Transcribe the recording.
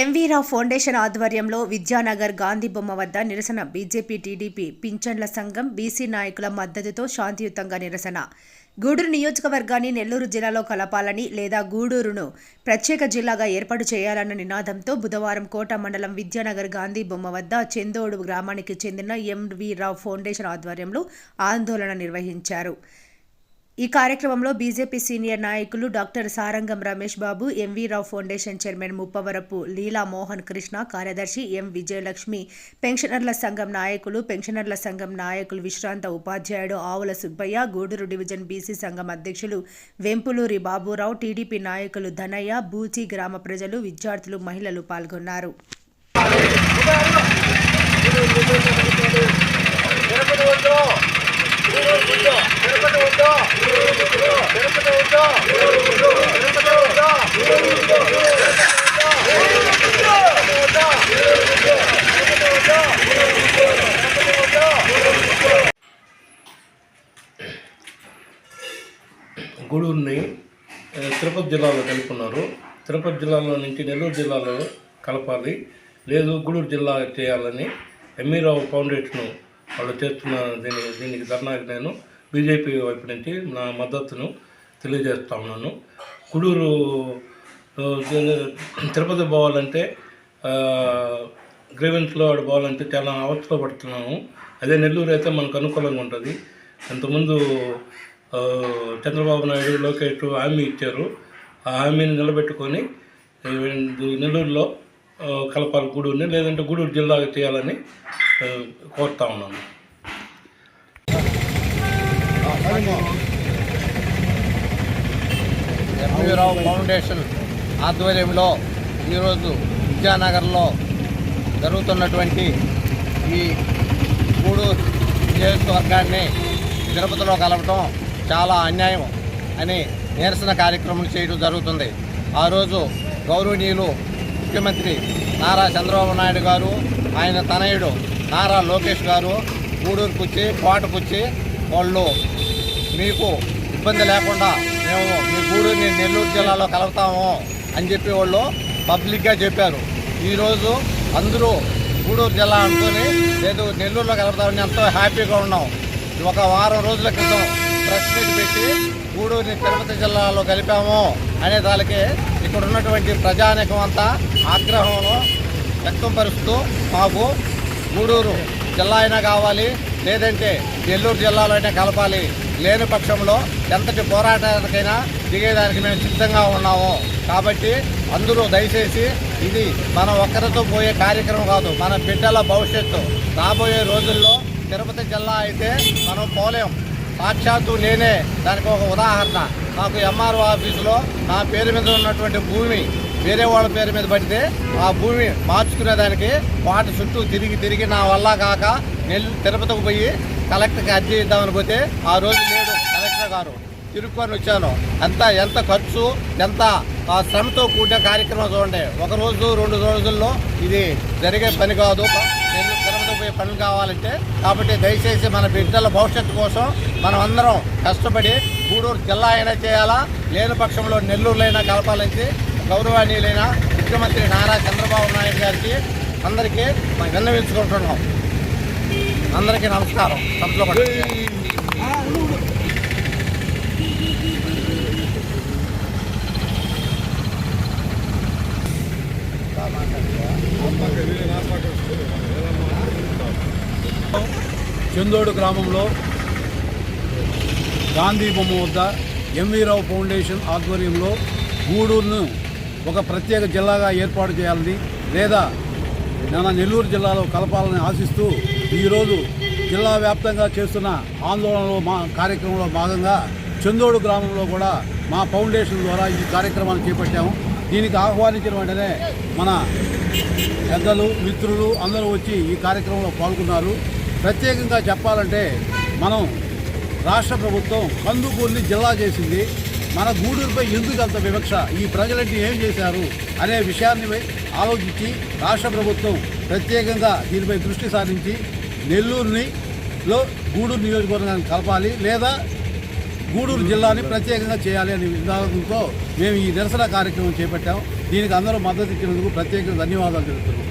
M V Rao foundation ఆధ్వర్యంలో విద్యానగర్ గాంధీ బొమ్మ వద్ద నిరసన. బీజేపీ టీడీపీ పింఛన్ల సంఘం బీసీ నాయకుల మద్దతుతో శాంతియుతంగా నిరసన. గూడూరు నియోజకవర్గాన్ని నెల్లూరు జిల్లాలో కలపాలని లేదా గూడూరును ప్రత్యేక జిల్లాగా ఏర్పాటు చేయాలన్న నినాదంతో బుధవారం కోట మండలం విద్యానగర్ గాంధీ బొమ్మ వద్ద చందోడు గ్రామానికి చెందిన ఎంవీరావు ఫౌండేషన్ ఆధ్వర్యంలో ఆందోళన నిర్వహించారు. ఈ కార్యక్రమంలో బీజేపీ సీనియర్ నాయకులు doctor Sarangam Ramesh Babu MV Rao foundation chairman Muppavarapu Leela Mohan Krishna కార్యదర్శి ఎం విజయలక్ష్మి పెన్షనర్ల సంఘం నాయకులు పెన్షనర్ల సంఘం నాయకులు విశ్రాంత ఉపాధ్యాయుడు ఆవుల సుబ్బయ్య గూడూరు డివిజన్ బీసీ సంఘం అధ్యక్షులు వెంపులూరి బాబురావు టీడీపీ నాయకులు ధనయ్య బూచి గ్రామ ప్రజలు విద్యార్థులు మహిళలు పాల్గొన్నారు తిరుపతి వద్దు తిరుపతి వద్దు తిరుపతి వద్దు తిరుపతి వద్దు గూడూరుని తిరుపతి జిల్లాలో కలుపుకున్నారు. తిరుపతి జిల్లాలో నుంచి నెల్లూరు జిల్లాలో కలపాలి. లేదు గూడూరు జిల్లా చేయాలని ఎంఈరావు ఫౌండేషన్ వాళ్ళు చేస్తున్న దీని దీనికి ధర్నాకి నేను బీజేపీ వైపు నుంచి నా మద్దతును తెలియజేస్తా ఉన్నాను. గుడూరు తిరుపతి పోవాలంటే గ్రీవెన్స్లో ఆడు పోవాలంటే చాలా అవస్థలో పడుతున్నాము. అదే నెల్లూరు అయితే మనకు అనుకూలంగా ఉంటుంది. ఇంతకుముందు చంద్రబాబు నాయుడు లోకేష్ హామీ ఇచ్చారు. ఆ హామీని నిలబెట్టుకొని నెల్లూరులో కలపాలి గూడూరుని లేదంటే గూడూరు జిల్లాగా చేయాలని కోరుతా ఉన్నాను. ఎంవీరావు ఫౌండేషన్ ఆధ్వర్యంలో ఈరోజు విద్యానగర్లో జరుగుతున్నటువంటి ఈ గూడూరు నియోజకవర్గాన్ని తిరుపతిలో కలపటం చాలా అన్యాయం అని నిరసన కార్యక్రమం చేయడం జరుగుతుంది. ఆ రోజు గౌరవనీయులు ముఖ్యమంత్రి నారా చంద్రబాబు నాయుడు గారు ఆయన తనయుడు నారా లోకేష్ గారు గూడూరుకు వచ్చి కోటకు వచ్చి వాళ్ళు మీకు ఇబ్బంది లేకుండా మేము మీ గూడూరుని నెల్లూరు జిల్లాలో కలుపుతాము అని చెప్పి వాళ్ళు పబ్లిక్గా చెప్పారు. ఈరోజు అందరూ గూడూరు జిల్లా అనుకొని లేదు నెల్లూరులో కలుపుతామని ఎంతో హ్యాపీగా ఉన్నాం. ఒక వారం రోజుల క్రితం ప్రెస్ మీట్ పెట్టి గూడూరుని తిరుపతి జిల్లాలో కలిపాము. అనే దానికి ఇక్కడ ఉన్నటువంటి ప్రజానికం అంతా ఆగ్రహంలో వ్యక్తపరుస్తూ మాకు గూడూరు జిల్లా అయినా కావాలి లేదంటే నెల్లూరు జిల్లాలో అయినా కలపాలి. లేని పక్షంలో ఎంతటి పోరాటానికైనా దిగేదానికి మేము సిద్ధంగా ఉన్నాము. కాబట్టి అందరూ దయచేసి ఇది మన ఒక్కరితో పోయే కార్యక్రమం కాదు మన బిడ్డల భవిష్యత్తు. రాబోయే రోజుల్లో తిరుపతి జిల్లా అయితే మనం పోలేం. సాక్షాత్తు నేనే. దానికి ఒక ఉదాహరణ. నాకు ఎంఆర్ఓ ఆఫీసులో నా పేరు మీద ఉన్నటువంటి భూమి వేరే వాళ్ళ పేరు మీద పడితే ఆ భూమి మార్చుకునేదానికి వాటి చుట్టూ తిరిగి తిరిగి నా వల్ల కాక నెల్లు తిరుపతికి పోయి కలెక్టర్కి అర్జీ ఇద్దామని పోతే ఆ రోజు నేను కలెక్టర్ గారు తిరుక్కొని వచ్చాను. ఎంత ఎంత ఖర్చు ఎంత ఆ శ్రమతో కూడిన కార్యక్రమం చూడండి. ఒక రోజు రెండు రోజుల్లో ఇది జరిగే పని కాదు. నేను పనులు కావాలంటే కాబట్టి దయచేసి మన బిడ్డల భవిష్యత్తు కోసం మనం అందరం కష్టపడి గూడూరు జిల్లా అయినా చేయాలా లేని పక్షంలో నెల్లూరులైనా కలపాలని గౌరవనీయులైన ముఖ్యమంత్రి నారా చంద్రబాబు నాయుడు గారికి అందరికీ విన్నవించుకుంటున్నాం. అందరికీ నమస్కారం. సభలో చందోడు గ్రామంలో గాంధీ బొమ్మ వద్ద ఎంవీరావు ఫౌండేషన్ ఆధ్వర్యంలో గూడూరును ఒక ప్రత్యేక జిల్లాగా ఏర్పాటు చేయాలని లేదా మన నెల్లూరు జిల్లాలో కలపాలని ఆశిస్తూ ఈరోజు జిల్లా వ్యాప్తంగా చేస్తున్న ఆందోళనలో మా కార్యక్రమంలో భాగంగా చందోడు గ్రామంలో కూడా మా ఫౌండేషన్ ద్వారా ఈ కార్యక్రమాన్ని చేపట్టాము. దీనికి ఆహ్వానించిన వెంటనే మన పెద్దలు మిత్రులు అందరూ వచ్చి ఈ కార్యక్రమంలో పాల్గొన్నారు. ప్రత్యేకంగా చెప్పాలంటే మనం రాష్ట్ర ప్రభుత్వం కందుకూరుని జిల్లా చేసింది. మన గూడూరుపై ఎందుకు అంత వివక్ష? ఈ ప్రజలంటే ఏం చేశారు? అనే విషయాన్ని ఆలోచించి రాష్ట్ర ప్రభుత్వం ప్రత్యేకంగా దీనిపై దృష్టి సారించి నెల్లూరుని లో గూడూరు నియోజకవర్గాన్ని కలపాలి లేదా గూడూరు జిల్లాని ప్రత్యేకంగా చేయాలి అనే విధానంతో మేము ఈ నిరసన కార్యక్రమం చేపట్టాం. దీనికి అందరూ మద్దతు ఇచ్చినందుకు ప్రత్యేక ధన్యవాదాలు తెలుపుతున్నాం.